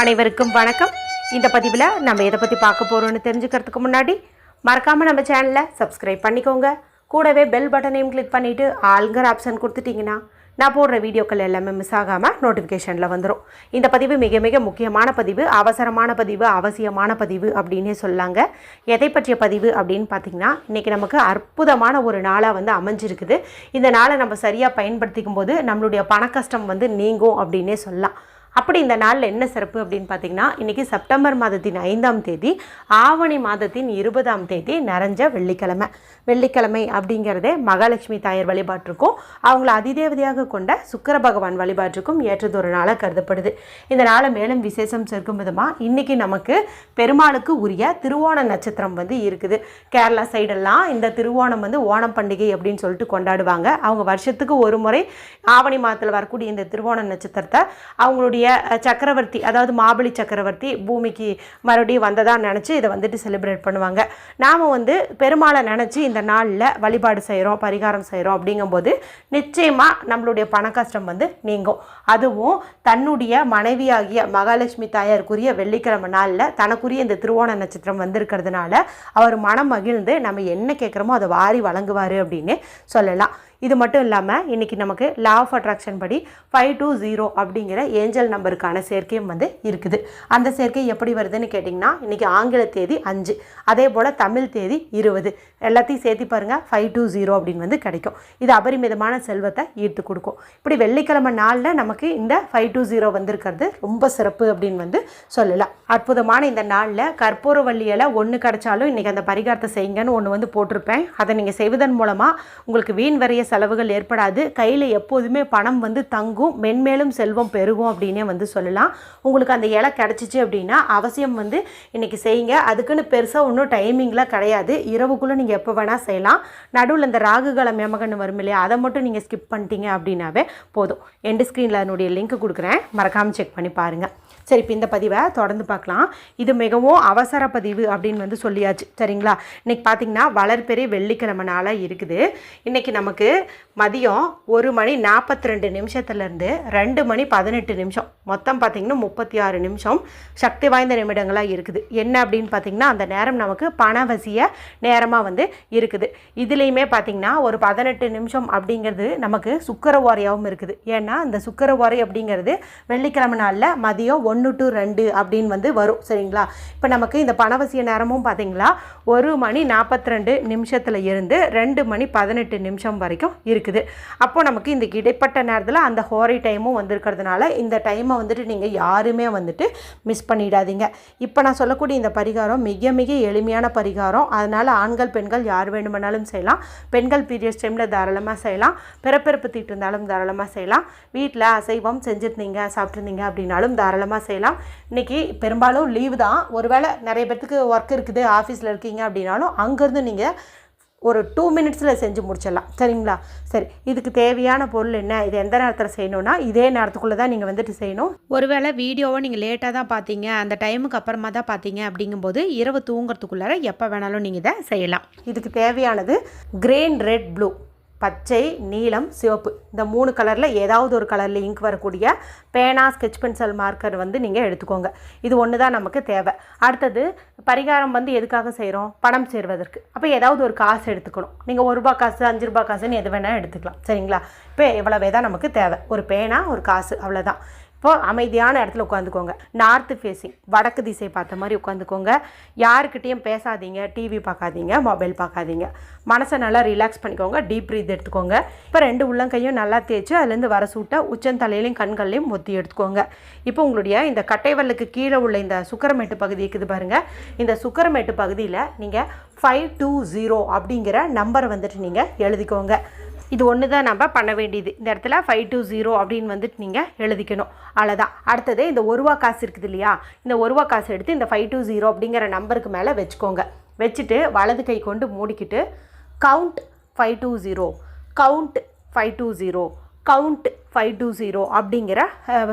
அனைவருக்கும் வணக்கம். இந்த பதிவில் நம்ம எதை பற்றி பார்க்க போகிறோம்னு தெரிஞ்சுக்கிறதுக்கு முன்னாடி மறக்காமல் நம்ம சேனலை சப்ஸ்கிரைப் பண்ணிக்கோங்க. கூடவே பெல் பட்டனையும் கிளிக் பண்ணிவிட்டு ஆளுங்கிற ஆப்ஷன் கொடுத்துட்டிங்கன்னா நான் போடுற வீடியோக்கள் எல்லாமே மிஸ் ஆகாமல் நோட்டிஃபிகேஷனில் வந்துடும் இந்த பதிவு மிக மிக முக்கியமான பதிவு அவசரமான பதிவு அவசியமான பதிவு அப்படின்னே சொல்லாங்க. எதை பற்றிய பதிவு அப்படின்னு பார்த்தீங்கன்னா இன்றைக்கி நமக்கு அற்புதமான ஒரு நாளாக வந்து அமைஞ்சிருக்குது. இந்த நாளை நம்ம சரியாக பயன்படுத்திக்கும் போது நம்மளுடைய பண கஷ்டம் வந்து நீங்கும் அப்படின்னே சொல்லலாம். அப்படி இந்த நாளில் என்ன சிறப்பு அப்படின்னு பார்த்தீங்கன்னா இன்றைக்கி செப்டம்பர் மாதத்தின் ஐந்தாம் தேதி ஆவணி மாதத்தின் இருபதாம் தேதி நிறைஞ்ச வெள்ளிக்கிழமை. வெள்ளிக்கிழமை அப்படிங்கிறதே மகாலட்சுமி தாயார் வழிபாட்டிற்கும் அவங்கள அதிதேவதையாக கொண்ட சுக்கர பகவான் வழிபாட்டிற்கும் ஏற்றதொரு நாளாக கருதப்படுது. இந்த நாளை மேலும் விசேஷம் சேர்க்கும் விதமாக இன்றைக்கி நமக்கு பெருமாளுக்கு உரிய திருவோண நட்சத்திரம் வந்து இருக்குது. கேரளா சைடெல்லாம் இந்த திருவோணம் வந்து ஓணம் பண்டிகை அப்படின்னு சொல்லிட்டு கொண்டாடுவாங்க. அவங்க வருஷத்துக்கு ஒரு முறை ஆவணி மாதத்தில் வரக்கூடிய இந்த திருவோண நட்சத்திரத்தை அவங்களுடைய சக்கரவர்த்தி அதாவது மாபலி சக்கரவர்த்தி பூமிக்கு மறுபடியும் வந்ததாக நினச்சி இதை வந்துட்டு செலிப்ரேட் பண்ணுவாங்க. நாம் வந்து பெருமாளை நினச்சி இந்த நாளில் வழிபாடு செய்கிறோம் பரிகாரம் செய்கிறோம் அப்படிங்கும்போது நிச்சயமாக நம்மளுடைய பண கஷ்டம் வந்து நீங்கும். அதுவும் தன்னுடைய மனைவியாகிய மகாலட்சுமி தாயாருக்குரிய வெள்ளிக்கிழமை நாளில் தனக்குரிய இந்த திருவோண நட்சத்திரம் வந்திருக்கிறதுனால அவர் மனம் மகிழ்ந்து நம்ம என்ன கேட்குறோமோ அதை வாரி வழங்குவார் அப்படின்னு சொல்லலாம். இது மட்டும் இல்லாமல் இன்றைக்கி நமக்கு லா ஆஃப் அட்ராக்ஷன் படி ஃபைவ் டூ ஜீரோ அப்படிங்கிற ஏஞ்சல் நம்பருக்கான சேர்க்கையும் வந்து இருக்குது. அந்த சேர்க்கை எப்படி வருதுன்னு கேட்டிங்கன்னா இன்றைக்கி ஆங்கில தேதி அஞ்சு அதே போல் தமிழ் தேதி இருபது. எல்லாத்தையும் சேர்த்து பாருங்கள் ஃபைவ் டூ ஜீரோ அப்படின்னு வந்து கிடைக்கும். இது அபரிமிதமான செல்வத்தை ஈர்த்து கொடுக்கும். இப்படி வெள்ளிக்கிழமை நாளில் நமக்கு இந்த ஃபைவ் டூ ஜீரோ வந்திருக்கிறது ரொம்ப சிறப்பு அப்படின்னு வந்து சொல்லலாம். அற்புதமான இந்த நாளில் கற்பூர வள்ளியில் ஒன்று கிடைச்சாலும் இன்றைக்கி அந்த பரிகாரத்தை செய்யுங்கன்னு ஒன்று வந்து போட்டிருப்பேன். அதை நீங்கள் செய்வதன் மூலமாக உங்களுக்கு வீண் வரைய செலவுகள் ஏற்படாது. கையில் எப்போதுமே பணம் வந்து தங்கும். மென்மேலும் செல்வம் பெருகும் அப்படின்னே வந்து சொல்லலாம். உங்களுக்கு அந்த இலை கிடச்சிச்சு அப்படின்னா அவசியம் வந்து இன்றைக்கி செய்யுங்க. அதுக்குன்னு பெருசாக ஒன்றும் டைமிங்லாம் கிடையாது. இரவுக்குள்ளே நீங்கள் எப்போ வேணால் செய்யலாம். நடுவில் இந்த ராகுகாலம் மேமகன்னு வரும் இல்லையா? அதை மட்டும் நீங்கள் ஸ்கிப் பண்ணிட்டீங்க அப்படின்னாவே போதும். எண்டு ஸ்க்ரீனில் அதனுடைய லிங்க் கொடுக்குறேன். மறக்காமல் செக் பண்ணி பாருங்கள் சரி இப்போ இந்த பதிவை தொடர்ந்து பார்க்கலாம். இது மிகவும் அவசர பதிவு அப்படின்னு வந்து சொல்லியாச்சு. சரிங்களா? இன்னைக்கு பார்த்தீங்கன்னா வளர்பெரிய வெள்ளிக்கிழமை நாளாக இருக்குது. இன்னைக்கு நமக்கு மதியம் ஒரு மணி நாற்பத்தி ரெண்டு நிமிஷத்துலேருந்து ரெண்டு மணி பதினெட்டு நிமிஷம். மொத்தம் பார்த்தீங்கன்னா முப்பத்தி ஆறு நிமிஷம் சக்தி வாய்ந்த நிமிடங்களாக இருக்குது. என்ன அப்படின்னு பார்த்தீங்கன்னா அந்த நேரம் நமக்கு பணவசிய நேரமாக வந்து இருக்குது. இதுலேயுமே பார்த்தீங்கன்னா ஒரு பதினெட்டு நிமிஷம் அப்படிங்கிறது நமக்கு சுக்கர ஓரையாகவும் இருக்குது. ஏன்னா அந்த சுக்கர ஓரை அப்படிங்கிறது வெள்ளிக்கிழமை நாளில் மதியம் ஒன்று டு ரெண்டு அப்படின்னு வந்து வரும் சரிங்களா? இப்போ நமக்கு இந்த பணவசிய நேரமும் பார்த்தீங்களா ஒரு மணி நாற்பத்தி ரெண்டு நிமிஷத்தில் இருந்து ரெண்டு மணி பதினெட்டு நிமிஷம் வரைக்கும் இருக்குது. அப்போ நமக்கு இந்த இடைப்பட்ட நேரத்தில் அந்த ஹோரை டைமும் வந்திருக்கிறதுனால இந்த டைமை வந்துட்டு நீங்கள் யாருமே வந்துட்டு மிஸ் பண்ணிடாதீங்க. இப்போ நான் சொல்லக்கூடிய இந்த பரிகாரம் மிக மிக எளிமையான பரிகாரம். அதனால் ஆண்கள் பெண்கள் யார் வேண்டுமானாலும் செய்யலாம். பெண்கள் பீரியட்ஸ் டைமில் தாராளமாக செய்யலாம். பிறப்பிறப்பு தீட்டு இருந்தாலும் தாராளமாக செய்யலாம். வீட்டில் அசைவம் செஞ்சுருந்தீங்க சாப்பிட்ருந்தீங்க அப்படின்னாலும் தாராளமாக செய்யலாம். இன்றைக்கி பெரும்பாலும் லீவு தான். ஒருவேளை நிறைய பேர்த்துக்கு ஒர்க் இருக்குது ஆஃபீஸில் இருக்கீங்க அப்படின்னாலும் அங்கேருந்து நீங்கள் ஒரு டூ மினிட்ஸில் செஞ்சு முடிச்சிடலாம். சரிங்களா? சரி இதுக்கு தேவையான பொருள் என்ன? இது எந்த நேரத்தில் செய்யணும்னா இதே நேரத்துக்குள்ளே தான் நீங்கள் வந்துட்டு செய்யணும். ஒருவேளை வீடியோவை நீங்கள் லேட்டாக தான் பார்த்தீங்க அந்த டைமுக்கு அப்புறமா தான் பார்த்தீங்க அப்படிங்கும்போது இரவு தூங்குறதுக்குள்ளார எப்போ வேணாலும் நீங்கள் இதை செய்யலாம். இதுக்கு தேவையானது கிரேன் ரெட் ப்ளூ பச்சை நீலம் சிவப்பு. இந்த மூணு கலரில் ஏதாவது ஒரு கலரில் இங்க் வரக்கூடிய பேனா ஸ்கெட்ச் பென்சில் மார்க்கர் வந்து நீங்கள் எடுத்துக்கோங்க. இது ஒன்று தான் நமக்கு தேவை. அடுத்தது பரிகாரம் வந்து எதுக்காக செய்கிறோம் பணம் சேர்வதற்கு. அப்போ ஏதாவது ஒரு காசு எடுத்துக்கணும். நீங்கள் ஒரு ரூபா காசு அஞ்சு ரூபா காசுன்னு எது வேணால் எடுத்துக்கலாம். சரிங்களா? இப்போ எவ்வளவே தான் நமக்கு தேவை. ஒரு பேனா ஒரு காசு அவ்வளோதான் இப்போ அமைதியான இடத்துல உட்காந்துக்கோங்க. நார்த்து ஃபேஸிங் வடக்கு திசை பார்த்த மாதிரி உட்காந்துக்கோங்க. யாருக்கிட்டேயும் பேசாதீங்க டிவி பார்க்காதீங்க மொபைல் பார்க்காதீங்க. மனசை நல்லா ரிலாக்ஸ் பண்ணிக்கோங்க டீப் ப்ரீத் எடுத்துக்கோங்க. இப்போ ரெண்டு உள்ளங்கையும் நல்லா தேய்ச்சி அதுலேருந்து வர சூட்டை உச்சந்தலையிலையும் கண்கள்லையும் ஒத்தி எடுத்துக்கோங்க. இப்போ உங்களுடைய இந்த கட்டைவல்லுக்கு கீழே உள்ள இந்த சுக்கரமேட்டு பகுதி இருக்குது பாருங்கள் இந்த சுக்கரமேட்டு பகுதியில் நீங்கள் ஃபைவ் டூ ஜீரோ அப்படிங்கிற நம்பரை வந்துட்டு நீங்கள் எழுதிக்கோங்க. இது ஒன்று தான் நம்ம பண்ண வேண்டியது. இந்த இடத்துல ஃபைவ் டூ ஜீரோ அப்படின்னு வந்துட்டு நீங்கள் எழுதிக்கணும். அவ்வளோதான் அடுத்தது இந்த ஒருவா காசு இருக்குது இல்லையா? இந்த ஒருவா காசு எடுத்து இந்த ஃபைவ் டூ ஜீரோ அப்படிங்கிற நம்பருக்கு மேலே வச்சுக்கோங்க. வச்சுட்டு வலது கை கொண்டு மூடிக்கிட்டு count five two zero count five two zero count five two zero அப்படிங்கிற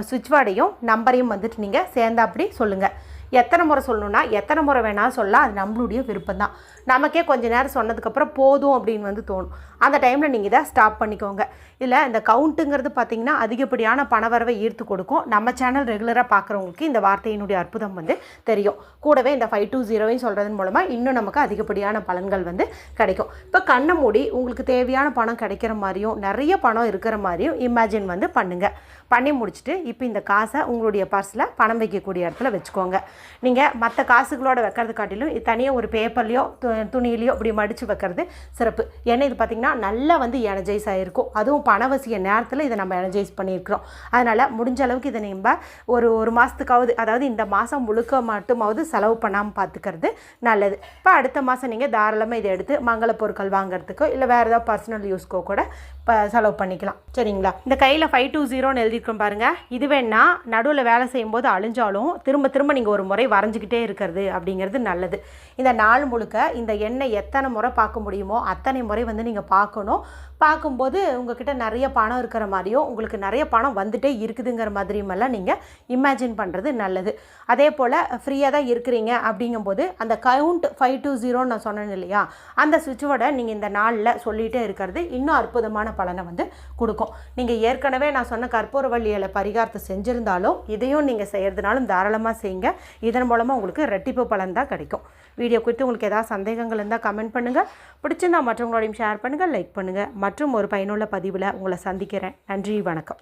சுவிட்ச் வேர்டையும் நம்பரையும் வந்துட்டு நீங்கள் சேர்ந்தாப்படி சொல்லுங்கள் எத்தனை முறை சொல்லணும்னா எத்தனை முறை வேணாலும் சொல்லலாம். அது நம்மளுடைய விருப்பம் தான் நமக்கே கொஞ்ச நேரம் சொன்னதுக்கப்புறம் போதும் அப்படின்னு வந்து தோணும். அந்த டைமில் நீங்கள் இதை ஸ்டாப் பண்ணிக்கோங்க. இதில் இந்த கவுண்ட்டுங்கிறது பார்த்தீங்கன்னா அதிகப்படியான பணவரவை ஈர்த்து கொடுக்கும். நம்ம சேனல் ரெகுலராக பார்க்குறவங்களுக்கு இந்த வார்த்தையினுடைய அற்புதம் வந்து தெரியும். கூடவே இந்த ஃபைவ் டூ ஜீரோவையும் சொல்கிறதன் மூலமாக இன்னும் நமக்கு அதிகப்படியான பலன்கள் வந்து கிடைக்கும். இப்போ கண்ணை மூடி உங்களுக்கு தேவையான பணம் கிடைக்கிற மாதிரியும் நிறைய பணம் இருக்கிற மாதிரியும் இமேஜின் வந்து பண்ணுங்கள் பண்ணி முடிச்சுட்டு இப்போ இந்த காசை உங்களுடைய பர்ஸில் பணம் வைக்கக்கூடிய இடத்துல வச்சுக்கோங்க. நீங்கள் மற்ற காசுகளோட வைக்கிறது காட்டிலும் இது தனியாக ஒரு பேப்பர்லையோ துணியிலையோ இப்படி மடித்து வைக்கிறது சிறப்பு. ஏன்னா இது பார்த்திங்கன்னா நல்லா வந்து எனர்ஜைஸ் ஆகிருக்கும் அதுவும் பணவசிய நேரத்தில் இதை நம்ம எனர்ஜைஸ் பண்ணியிருக்கிறோம். அதனால் முடிஞ்ச அளவுக்கு இதை நம்ம ஒரு ஒரு மாதத்துக்காவது அதாவது இந்த மாதம் முழுக்க மட்டுமாவது செலவு பண்ணாமல் பார்த்துக்கிறது நல்லது. இப்போ அடுத்த மாதம் நீங்கள் தாராளமாக இதை எடுத்து மங்கள பொருட்கள் வாங்குறதுக்கோ இல்லை வேறு ஏதாவது பர்சனல் யூஸ்க்கோ கூட இப்போ செலவு பண்ணிக்கலாம். சரிங்களா? இந்த கையில் ஃபைவ் டூ ஜீரோன்னு எழுதியிருக்கோம் பாருங்கள் இது வேணால் நடுவில் வேலை செய்யும்போது அழிஞ்சாலும் திரும்ப திரும்ப நீங்கள் ஒரு முறை வரைஞ்சிக்கிட்டே இருக்கிறது அப்படிங்கிறது நல்லது. இந்த நாள் முழுக்க இந்த எண்ணெய் எத்தனை முறை பார்க்க முடியுமோ அத்தனை முறை வந்து நீங்கள் பார்க்கணும். பார்க்கும்போது உங்ககிட்ட நிறைய பணம் இருக்கிற மாதிரியும் உங்களுக்கு நிறைய பணம் வந்துட்டே இருக்குதுங்கிற மாதிரியுமெல்லாம் நீங்கள் இமேஜின் பண்ணுறது நல்லது. அதே போல் ஃப்ரீயாக தான் இருக்கிறீங்க அப்படிங்கும்போது அந்த கவுண்ட் ஃபைவ் டூ ஜீரோன்னு நான் சொன்னேன் இல்லையா? அந்த சுவிட்சோட நீங்கள் இந்த நாளில் சொல்லிகிட்டே இருக்கிறது இன்னும் அற்புதமான பலனை வந்து கொடுக்கும். நீங்கள் ஏற்கனவே நான் சொன்ன கற்பூரவள்ளியில் பரிகாரத்தை செஞ்சுருந்தாலும் இதையும் நீங்கள் செய்கிறதுனாலும் தாராளமாக செய்யுங்க. இதன் மூலமாக உங்களுக்கு ரெட்டிப்பு பலன் தான் கிடைக்கும். வீடியோ குறித்து உங்களுக்கு ஏதாவது சந்தேகங்கள் இருந்தால் கமெண்ட் பண்ணுங்கள் பிடிச்சிருந்தா மற்றவங்களோடையும் ஷேர் பண்ணுங்கள் லைக் பண்ணுங்கள் மற்றும் ஒரு பயனுள்ள பதிவில் உங்களை சந்திக்கிறேன். நன்றி வணக்கம்.